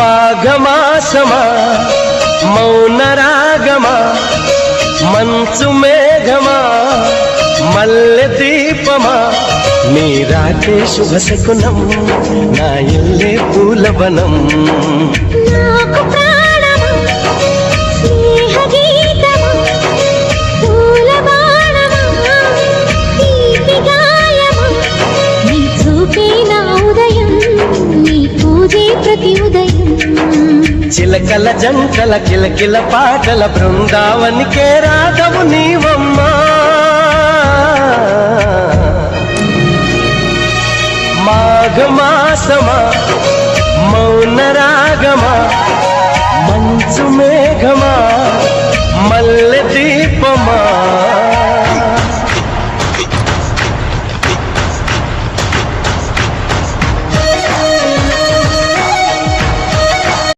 మాఘమాసమా మౌనరాగమా మంచు మేఘమా మల్లె దీపమా మీరాకే రాకే శుభశకునం నా ఇల్లే పూలవనం ప్రతి ఉదయం. చిలకల జంకల కిలకిల పాటల బృందావనికే రాధవు నీవమ్మా. మాఘమాసమా మౌన రాగమా మంచు మేఘమా మల్లె దీపమా.